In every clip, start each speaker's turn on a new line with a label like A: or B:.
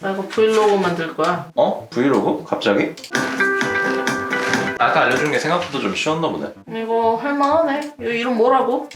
A: 나 이거 브이로그 만들 거야.
B: 어? 브이로그? 갑자기? 아까 알려준 게 생각보다 좀 쉬웠나 보네.
A: 이거 할만하네. 이거 이름 뭐라고?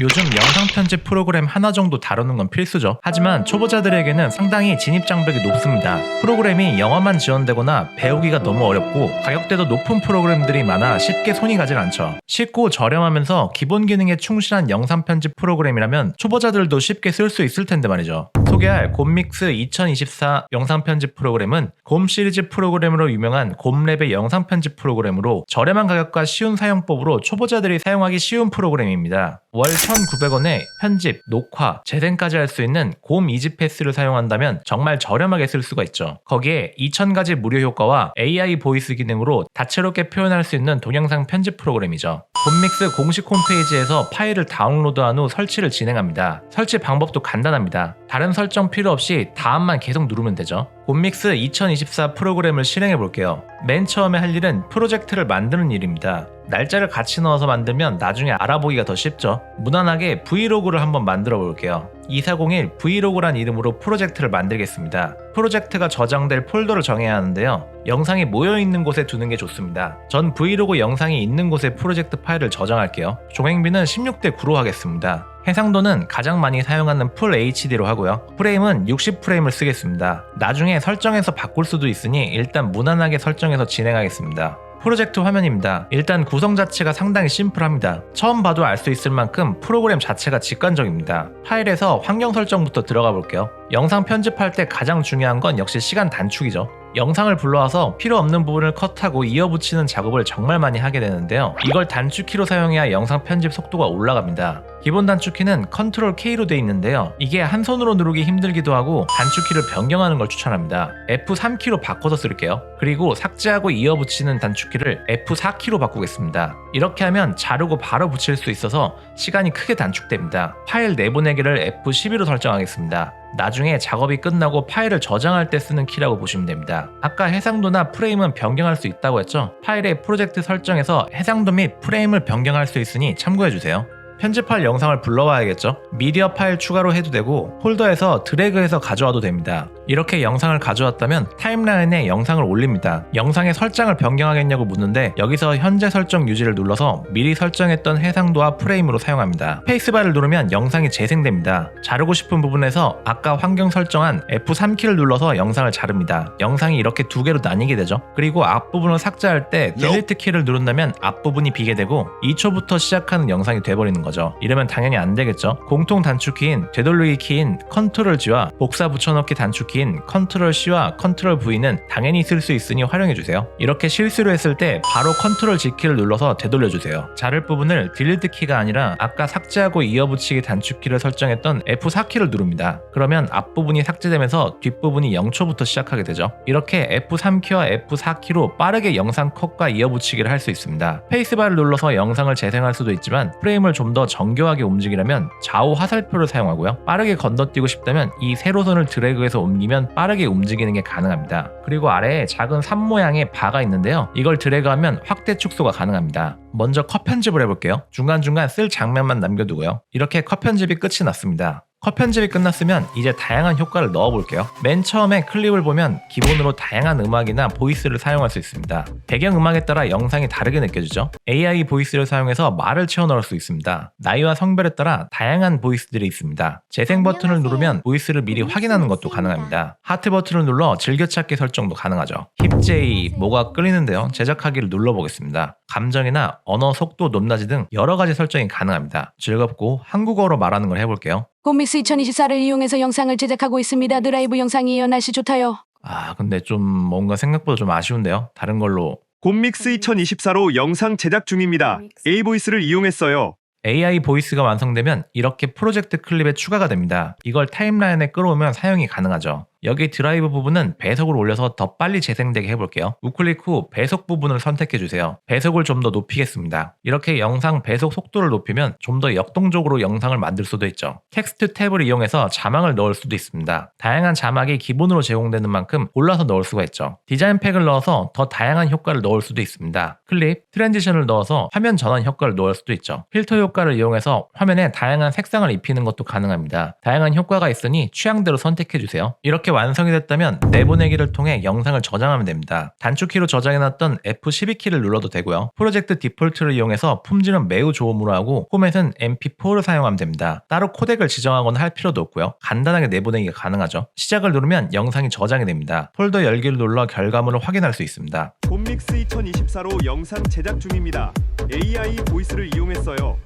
C: 요즘 영상 편집 프로그램 하나 정도 다루는 건 필수죠. 하지만 초보자들에게는 상당히 진입 장벽이 높습니다. 프로그램이 영어만 지원되거나 배우기가 너무 어렵고 가격대도 높은 프로그램들이 많아 쉽게 손이 가질 않죠. 쉽고 저렴하면서 기본 기능에 충실한 영상 편집 프로그램이라면 초보자들도 쉽게 쓸 수 있을 텐데 말이죠. 소개할 곰믹스 2024 영상 편집 프로그램은 곰 시리즈 프로그램으로 유명한 곰랩의 영상 편집 프로그램으로 저렴한 가격과 쉬운 사용법으로 초보자들이 사용하기 쉬운 프로그램입니다. 월 1,900원에 편집, 녹화, 재생까지 할 수 있는 곰 이지 패스를 사용한다면 정말 저렴하게 쓸 수가 있죠. 거기에 2,000가지 무료 효과와 AI 보이스 기능으로 다채롭게 표현할 수 있는 동영상 편집 프로그램이죠. 곰믹스 공식 홈페이지에서 파일을 다운로드한 후 설치를 진행합니다. 설치 방법도 간단합니다. 다른 설정 필요 없이 다음만 계속 누르면 되죠. 곰믹스 2024 프로그램을 실행해 볼게요. 맨 처음에 할 일은 프로젝트를 만드는 일입니다. 날짜를 같이 넣어서 만들면 나중에 알아보기가 더 쉽죠. 무난하게 브이로그를 한번 만들어 볼게요. 2401 브이로그란 이름으로 프로젝트를 만들겠습니다. 프로젝트가 저장될 폴더를 정해야 하는데요. 영상이 모여 있는 곳에 두는 게 좋습니다. 전 브이로그 영상이 있는 곳에 프로젝트 파일을 저장할게요. 종횡비는 16대 9로 하겠습니다. 해상도는 가장 많이 사용하는 풀 HD로 하고요. 프레임은 60프레임을 쓰겠습니다. 나중에 설정해서 바꿀 수도 있으니 일단 무난하게 설정해서 진행하겠습니다. 프로젝트 화면입니다. 일단 구성 자체가 상당히 심플합니다. 처음 봐도 알 수 있을 만큼 프로그램 자체가 직관적입니다. 파일에서 환경 설정부터 들어가 볼게요. 영상 편집할 때 가장 중요한 건 역시 시간 단축이죠. 영상을 불러와서 필요 없는 부분을 컷하고 이어붙이는 작업을 정말 많이 하게 되는데요. 이걸 단축키로 사용해야 영상 편집 속도가 올라갑니다. 기본 단축키는 컨트롤 K로 되어 있는데요. 이게 한 손으로 누르기 힘들기도 하고 단축키를 변경하는 걸 추천합니다. F3키로 바꿔서 쓸게요. 그리고 삭제하고 이어 붙이는 단축키를 F4키로 바꾸겠습니다. 이렇게 하면 자르고 바로 붙일 수 있어서 시간이 크게 단축됩니다. 파일 내보내기를 F12로 설정하겠습니다. 나중에 작업이 끝나고 파일을 저장할 때 쓰는 키라고 보시면 됩니다. 아까 해상도나 프레임은 변경할 수 있다고 했죠? 파일의 프로젝트 설정에서 해상도 및 프레임을 변경할 수 있으니 참고해주세요. 편집할 영상을 불러와야겠죠? 미디어 파일 추가로 해도 되고 폴더에서 드래그해서 가져와도 됩니다. 이렇게 영상을 가져왔다면 타임라인에 영상을 올립니다. 영상의 설정을 변경하겠냐고 묻는데 여기서 현재 설정 유지를 눌러서 미리 설정했던 해상도와 프레임으로 사용합니다. 페이스바를 누르면 영상이 재생됩니다. 자르고 싶은 부분에서 아까 환경 설정한 F3키를 눌러서 영상을 자릅니다. 영상이 이렇게 두 개로 나뉘게 되죠. 그리고 앞부분을 삭제할 때 딜리트 키를 누른다면 앞부분이 비게 되고 2초부터 시작하는 영상이 돼버리는 거죠. 이러면 당연히 안 되겠죠. 공통 단축키인 되돌리기 키인 컨트롤 G와 복사 붙여넣기 단축키인 컨트롤 C와 컨트롤 V는 당연히 쓸 수 있으니 활용해 주세요. 이렇게 실수로 했을 때 바로 컨트롤 G 키를 눌러서 되돌려 주세요. 자를 부분을 딜리트 키가 아니라 아까 삭제하고 이어붙이기 단축키를 설정했던 F4 키를 누릅니다. 그러면 앞부분이 삭제되면서 뒷부분이 0초부터 시작하게 되죠. 이렇게 F3 키와 F4 키로 빠르게 영상 컷과 이어붙이기를 할 수 있습니다. 페이스바를 눌러서 영상을 재생할 수도 있지만 프레임을 좀더 정교하게 움직이려면 좌우 화살표를 사용하고요. 빠르게 건너뛰고 싶다면 이 세로선을 드래그해서 옮기면 빠르게 움직이는 게 가능합니다. 그리고 아래에 작은 산 모양의 바가 있는데요. 이걸 드래그하면 확대 축소가 가능합니다. 먼저 컷 편집을 해볼게요. 중간중간 쓸 장면만 남겨두고요. 이렇게 컷 편집이 끝이 났습니다. 컷 편집이 끝났으면 이제 다양한 효과를 넣어볼게요. 맨 처음에 클립을 보면 기본으로 다양한 음악이나 보이스를 사용할 수 있습니다. 배경 음악에 따라 영상이 다르게 느껴지죠. AI 보이스를 사용해서 말을 채워 넣을 수 있습니다. 나이와 성별에 따라 다양한 보이스들이 있습니다. 재생 버튼을 누르면 보이스를 미리 확인하는 것도 가능합니다. 하트 버튼을 눌러 즐겨찾기 설정도 가능하죠. 힙제이, 뭐가 끌리는데요. 제작하기를 눌러보겠습니다. 감정이나 언어 속도 높낮이 등 여러 가지 설정이 가능합니다. 즐겁고 한국어로 말하는 걸 해볼게요.
D: 곰믹스 2024를 이용해서 영상을 제작하고 있습니다. 드라이브 영상이에요. 날씨 좋다요.
C: 아, 근데 좀 뭔가 생각보다 좀 아쉬운데요. 다른 걸로
E: 곰믹스 2024로 영상 제작 중입니다. A보이스를 이용했어요.
C: AI 보이스가 완성되면 이렇게 프로젝트 클립에 추가가 됩니다. 이걸 타임라인에 끌어오면 사용이 가능하죠. 여기 드라이브 부분은 배속을 올려서 더 빨리 재생되게 해볼게요. 우클릭 후 배속 부분을 선택해주세요. 배속을 좀 더 높이겠습니다. 이렇게 영상 배속 속도를 높이면 좀 더 역동적으로 영상을 만들 수도 있죠. 텍스트 탭을 이용해서 자막을 넣을 수도 있습니다. 다양한 자막이 기본으로 제공되는 만큼 골라서 넣을 수가 있죠. 디자인 팩을 넣어서 더 다양한 효과를 넣을 수도 있습니다. 클립, 트랜지션을 넣어서 화면 전환 효과를 넣을 수도 있죠. 필터 효과를 이용해서 화면에 다양한 색상을 입히는 것도 가능합니다. 다양한 효과가 있으니 취향대로 선택해주세요. 이렇게 완성이 됐다면 내보내기를 통해 영상을 저장하면 됩니다. 단축키로 저장해놨던 F12키를 눌러도 되고요. 프로젝트 디폴트를 이용해서 품질은 매우 좋음으로 하고 포맷은 MP4를 사용하면 됩니다. 따로 코덱을 지정하거나 할 필요도 없고요. 간단하게 내보내기가 가능하죠. 시작을 누르면 영상이 저장이 됩니다. 폴더 열기를 눌러 결과물을 확인할 수 있습니다.
E: 봄믹스 2024로 영상 제작 중입니다. AI 보이스를 이용했어요.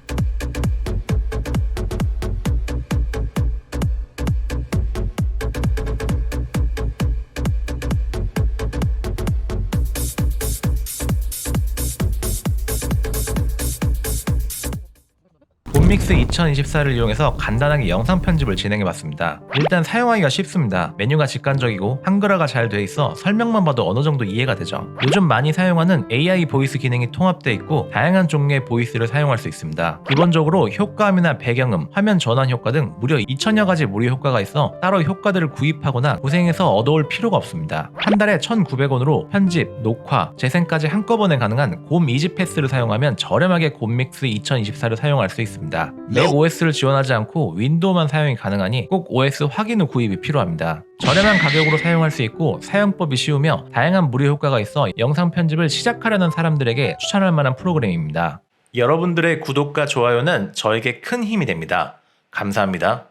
C: 봄믹스 2024를 이용해서 간단하게 영상 편집을 진행해봤습니다. 일단 사용하기가 쉽습니다. 메뉴가 직관적이고 한글화가 잘 돼 있어 설명만 봐도 어느 정도 이해가 되죠. 요즘 많이 사용하는 AI 보이스 기능이 통합되어 있고 다양한 종류의 보이스를 사용할 수 있습니다. 기본적으로 효과음이나 배경음, 화면 전환 효과 등 무려 2천여 가지 무료 효과가 있어 따로 효과들을 구입하거나 고생해서 얻어올 필요가 없습니다. 한 달에 1,900원으로 편집, 녹화, 재생까지 한꺼번에 가능한 곰 이지 패스를 사용하면 저렴하게 곰믹스 2024를 사용할 수 있습니다. 맥 OS를 지원하지 않고 윈도우만 사용이 가능하니 꼭 OS 확인 후 구입이 필요합니다. 저렴한 가격으로 사용할 수 있고 사용법이 쉬우며 다양한 무료 효과가 있어 영상 편집을 시작하려는 사람들에게 추천할 만한 프로그램입니다. 여러분들의 구독과 좋아요는 저에게 큰 힘이 됩니다. 감사합니다.